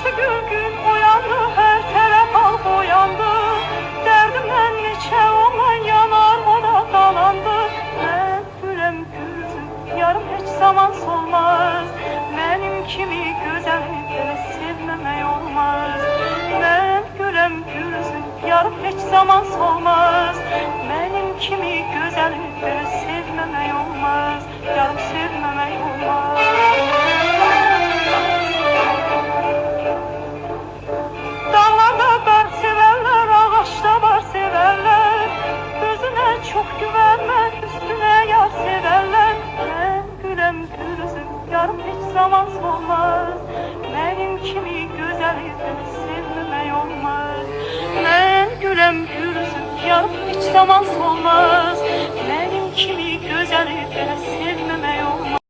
Açtı gökün uyandı her taraf halk uyandı. Derdimden neçe olan yanar ona dalandı. Ben gülüm gül yarım hiç zaman solmaz. Benim kimi güzel beni sevmeme olmaz. Ben gülüm gülsün yarım hiç zaman solmaz. yaşar heç zaman solmaz Mənim kimi gözəl üzünü sevməmək olmaz Mən güləm gülsün yar heç zaman solmaz Mənim kimi gözəl üzünü